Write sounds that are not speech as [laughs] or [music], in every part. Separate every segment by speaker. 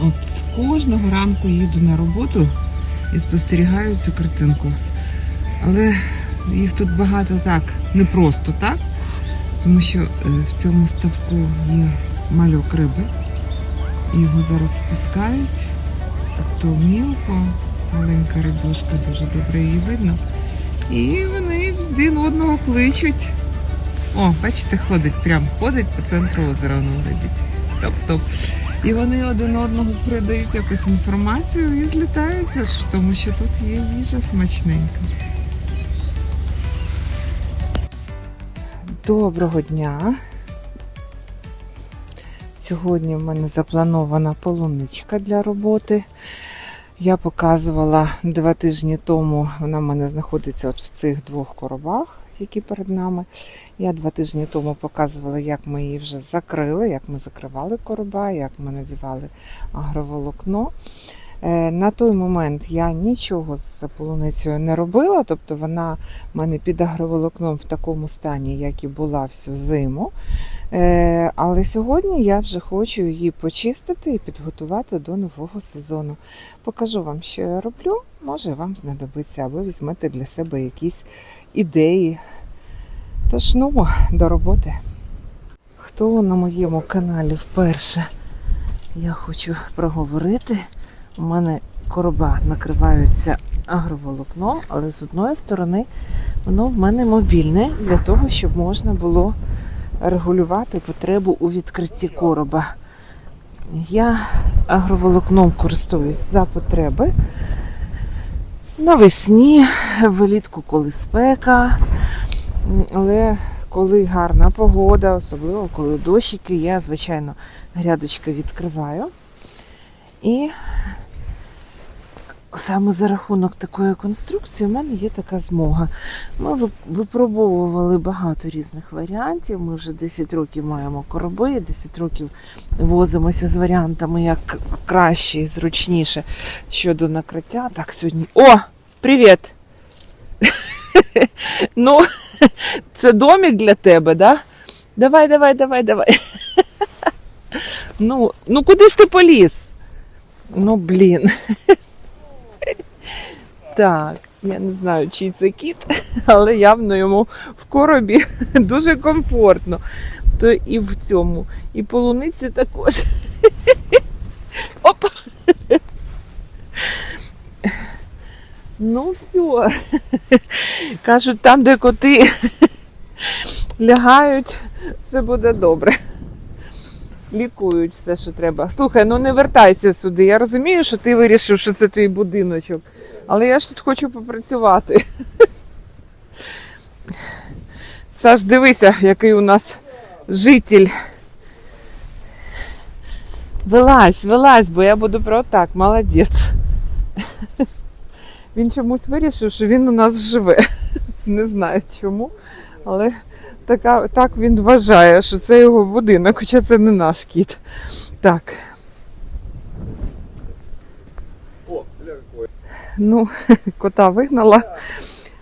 Speaker 1: От кожного ранку їду на роботу і спостерігаю цю картинку. Але їх тут багато так, не просто так, тому що е, в цьому ставку є мальок риби. Його зараз спускають. Тобто мілко, маленька рибушка, дуже добре її видно. І вони один одного кличуть. О, бачите, ходить, прям ходить по центру озера, воно лебідь. Топ-топ. І вони один одного передають якусь інформацію і злітаються, тому що тут є їжа смачненька. Доброго дня. Сьогодні в мене запланована полуничка для роботи. Я показувала два тижні тому, вона в мене знаходиться от в цих двох коробах, які перед нами. Я два тижні тому показувала, як ми її вже закрили, як ми закривали короба, як ми надівали агроволокно. Е, На той момент я нічого з полуницею не робила, тобто вона в мене під агроволокном в такому стані, як і була всю зиму. Е, Але сьогодні я вже хочу її почистити і підготувати до нового сезону. Покажу вам, що я роблю. Може вам знадобиться, або візьмете для себе якісь ідеї. Тож ну, до роботи. Хто на моєму каналі вперше? Я хочу проговорити. У мене короба накриваються агроволокном, але з одної сторони воно в мене мобільне для того, щоб можна було регулювати потребу у відкритті короба. Я агроволокном користуюсь за потреби. Навесні, влітку, коли спека, але коли гарна погода, особливо коли дощики, я, звичайно, грядочки відкриваю. І саме за рахунок такої конструкції у мене є така змога. Ми випробовували багато різних варіантів. Ми вже 10 років маємо короби, 10 років возимося з варіантами, як краще і зручніше щодо накриття. Так, сьогодні. О! Привіт! [laughs] ну, [laughs] це домик для тебе, да? Давай, давай, давай, давай. [laughs] ну, ну куди ж ти поліз? Ну, блін. Так, я не знаю, чий це кіт, [laughs] але явно йому в коробі [laughs] дуже комфортно. То і в цьому, і полуниці також. [laughs] Оп! Ну, все. Кажуть, там, де коти лягають, все буде добре. Лікують все, що треба. Слухай, ну не вертайся сюди. Я розумію, що ти вирішив, що це твій будиночок. Але я ж тут хочу попрацювати. Саш, дивися, який у нас житель. Вилазь, вилазь, бо я буду про так, молодець. Він чомусь вирішив, що він у нас живе. Не знаю чому, але така, так він вважає, що це його будинок, хоча це не наш кіт. Так. Ну, [laughs] кота вигнала.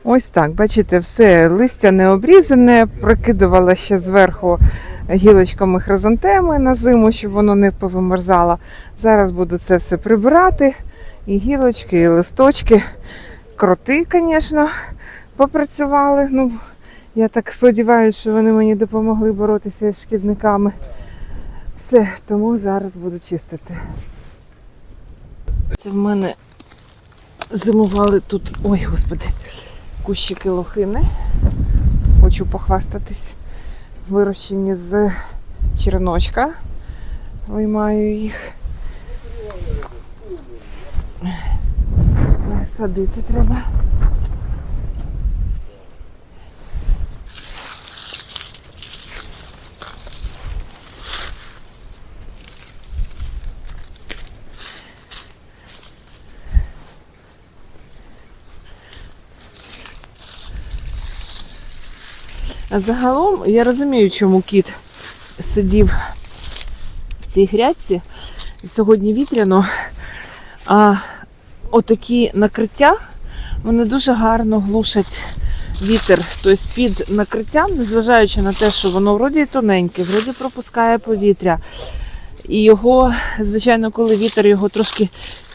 Speaker 1: Ось так, бачите, все листя не обрізане, прикидувала ще зверху гілочками хризантеми на зиму, щоб воно не повимерзало. Зараз буду це все прибирати. І гілочки, і листочки. Кроти, звісно, попрацювали. Ну, я так сподіваюся, що вони мені допомогли боротися з шкідниками. Все, тому зараз буду чистити. Це в мене зимували тут, ой, господи, кущики лохини. Хочу похвастатись. Вирощені з черночка. Виймаю їх. Садити треба. Загалом я розумію, чому кіт сидів в цій грядці. Сьогодні вітряно. А отакі накриття вони дуже гарно глушать вітер. Тобто під накриттям, незважаючи на те, що воно вроді тоненьке, вроді пропускає повітря. І його, звичайно, коли вітер його трошки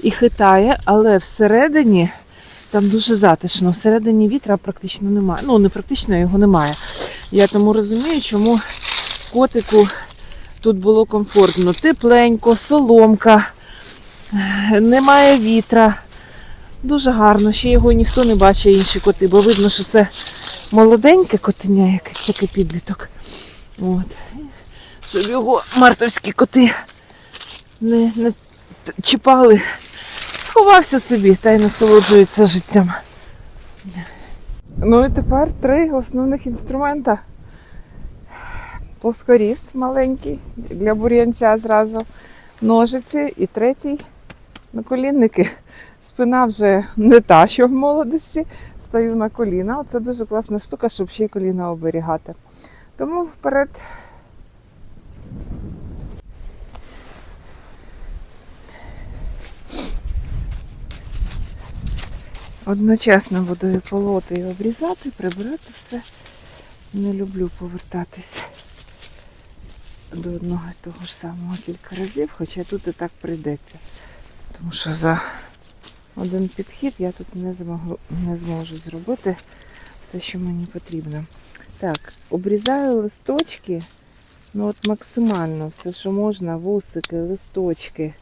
Speaker 1: і хитає, але всередині там дуже затишно. Всередині вітра практично немає. Ну, не практично його немає. Я тому розумію, чому котику тут було комфортно. Тепленько, соломка, немає вітра. Дуже гарно. Ще його ніхто не бачить, інші коти, бо видно, що це молоденьке котеня, якийсь такий підліток. От. Щоб його мартовські коти не, не чіпали. Сховався собі та й насолоджується життям. Ну і тепер три основних інструмента. Плоскоріз маленький для бур'янця зразу, ножиці і третій наколінники. Спина вже не та, що в молодості. Стою на коліна. Це дуже класна штука, щоб ще й коліна оберігати. Тому вперед. Одночасно буду і полоти, і обрізати, прибирати все. Не люблю повертатись до одного і того ж самого кілька разів, хоча тут і так прийдеться. Тому що за один підхід я тут не зможу, не зможу зробити все, що мені потрібно. Так, обрізаю листочки, ну от максимально все, що можна, вусики, листочки.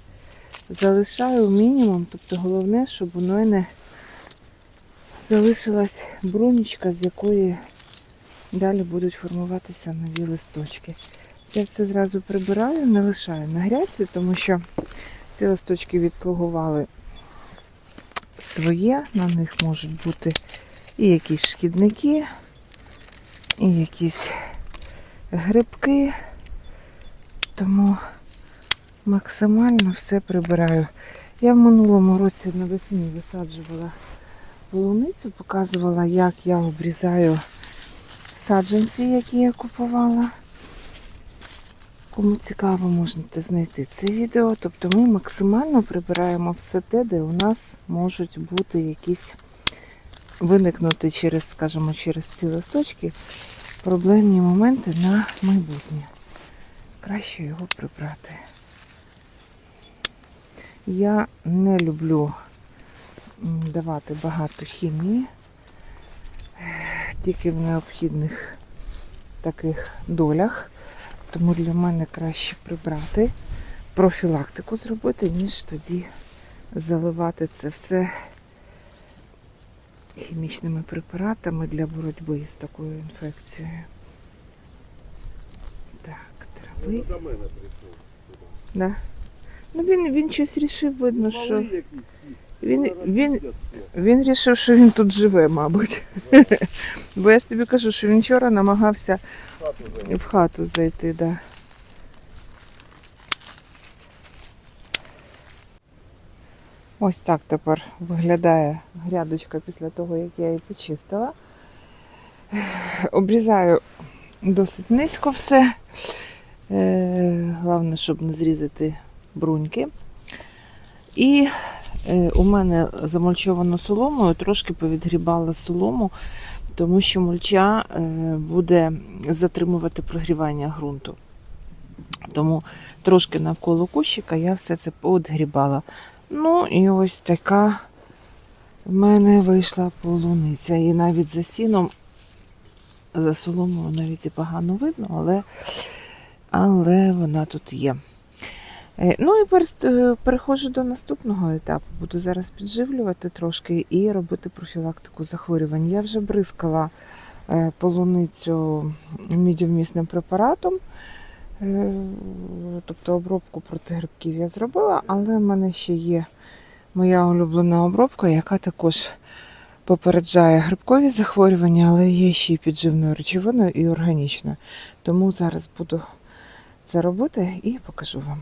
Speaker 1: Залишаю мінімум, тобто головне, щоб у мене залишилась брунічка, з якої далі будуть формуватися нові листочки. Я все зразу прибираю, не лишаю на грядці, тому що ці листочки відслугували своє, на них можуть бути і якісь шкідники, і якісь грибки. Тому максимально все прибираю. Я в минулому році навесні висаджувала полуницю, показувала, як я обрізаю саджанці, які я купувала. Кому цікаво, можете знайти це відео. Тобто ми максимально прибираємо все те, де у нас можуть бути якісь виникнути через, скажімо, через ці листочки проблемні моменти на майбутнє. Краще його прибрати. Я не люблю давати багато хімії, тільки в необхідних таких долях. Тому для мене краще прибрати, профілактику зробити, ніж тоді заливати це все хімічними препаратами для боротьби з такою інфекцією. Так, трави.
Speaker 2: До мене прийшов.
Speaker 1: Да. Ну він, він щось рішив, видно, що. Він, він, він рішив, що він тут живе, мабуть. [laughs] Бо я ж тобі кажу, що він вчора намагався в хату зайти, да. Ось так тепер виглядає грядочка після того, як я її почистила. Обрізаю досить низько все. Е, Головне, щоб не зрізати бруньки. І у мене замульчовано соломою, трошки повідгрібала солому, тому що мульча е, буде затримувати прогрівання ґрунту. Тому трошки навколо кущика я все це поодгрібала. Ну і ось така в мене вийшла полуниця. І навіть за сіном, за соломою навіть і погано видно, але, але вона тут є. Е, Ну і е, переходжу до наступного етапу. Буду зараз підживлювати трошки і робити профілактику захворювань. Я вже бризкала е, полуницю мідівмісним препаратом. Тобто обробку проти грибків я зробила, але в мене ще є моя улюблена обробка, яка також попереджає грибкові захворювання, але є ще й підживною речовиною і органічною. Тому зараз буду це робити і покажу вам.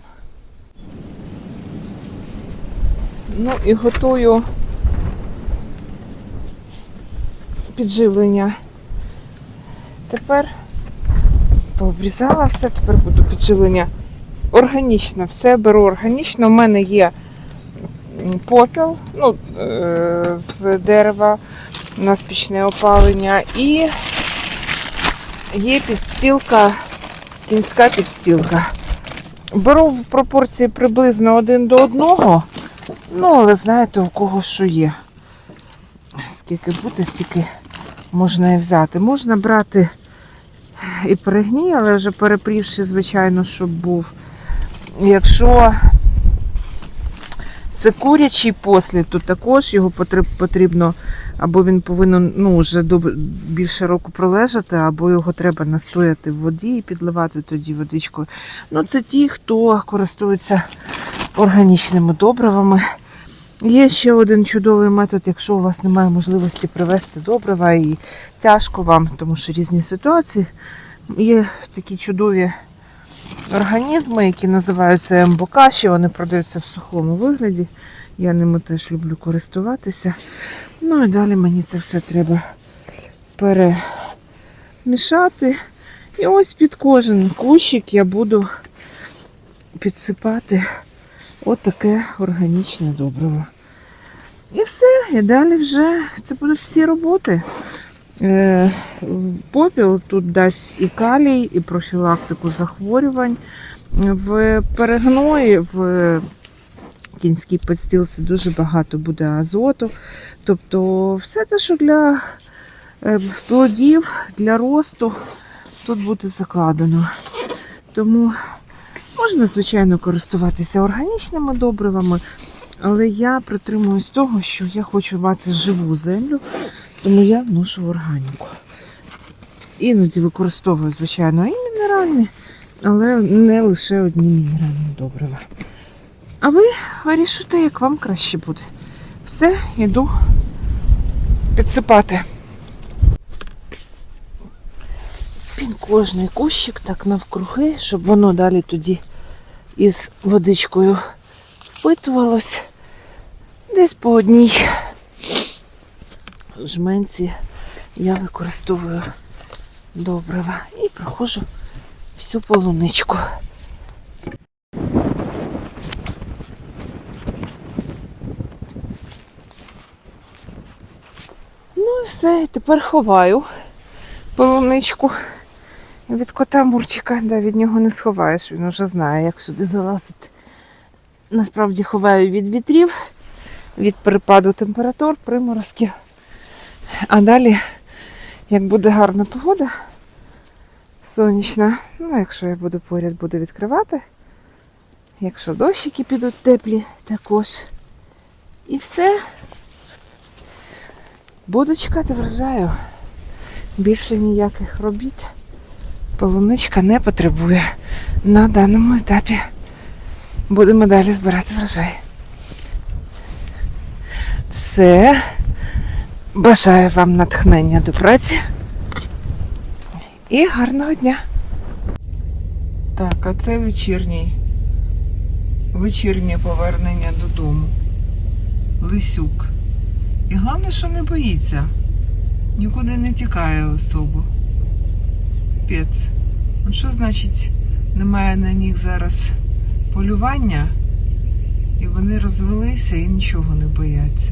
Speaker 1: Ну і готую підживлення. Тепер пообрізала все, тепер буду підживлення органічно. Все беру органічно. У мене є попіл ну, е, з дерева, у нас опалення і є підстілка, кінська підстілка. Беру в пропорції приблизно один до одного. Ну, але знаєте, у кого що є. Скільки буде, стільки можна і взяти. Можна брати і перегній, але вже перепрівши, звичайно, щоб був. Якщо це курячий послід, то також його потрібно, або він повинен ну, вже більше року пролежати, або його треба настояти в воді і підливати тоді водичкою. Ну, це ті, хто користується органічними добривами. Є ще один чудовий метод, якщо у вас немає можливості привезти добрива і тяжко вам, тому що різні ситуації. Є такі чудові організми, які називаються ембокаші, вони продаються в сухому вигляді. Я ними теж люблю користуватися. Ну і далі мені це все треба перемішати. І ось під кожен кущик я буду підсипати отаке органічне добриво. І все, і далі вже це будуть всі роботи. Е, Попіл тут дасть і калій, і профілактику захворювань. В перегної, в кінській подстілці дуже багато буде азоту. Тобто все те, що для е, плодів, для росту тут буде закладено. Тому можна, звичайно, користуватися органічними добривами, але я притримуюсь того, що я хочу мати живу землю, тому я вношу органіку. Іноді використовую, звичайно, і мінеральні, але не лише одні мінеральні добрива. А ви вирішуйте, як вам краще буде. Все, йду підсипати. Кожний кущик так навкруги, щоб воно далі тоді із водичкою впитувалось. Десь по одній жменці я використовую добрива і проходжу всю полуничку. Ну і все, тепер ховаю полуничку від кота Мурчика. Да, від нього не сховаєш, він вже знає, як сюди залазити. Насправді ховаю від вітрів, від перепаду температур, приморозків. А далі, як буде гарна погода, сонячна, ну якщо я буду поряд, буду відкривати. Якщо дощики підуть теплі, також. І все. Буду чекати врожаю. Більше ніяких робіт полуничка не потребує на даному етапі. Будемо далі збирати врожай. Все. Бажаю вам натхнення до праці і гарного дня. Так, а це вечірній. Вечірнє повернення додому. Лисюк. І головне, що не боїться. Нікуди не тікає особо. Пець. Ну що значить немає на них зараз полювання, і вони розвелися і нічого не бояться.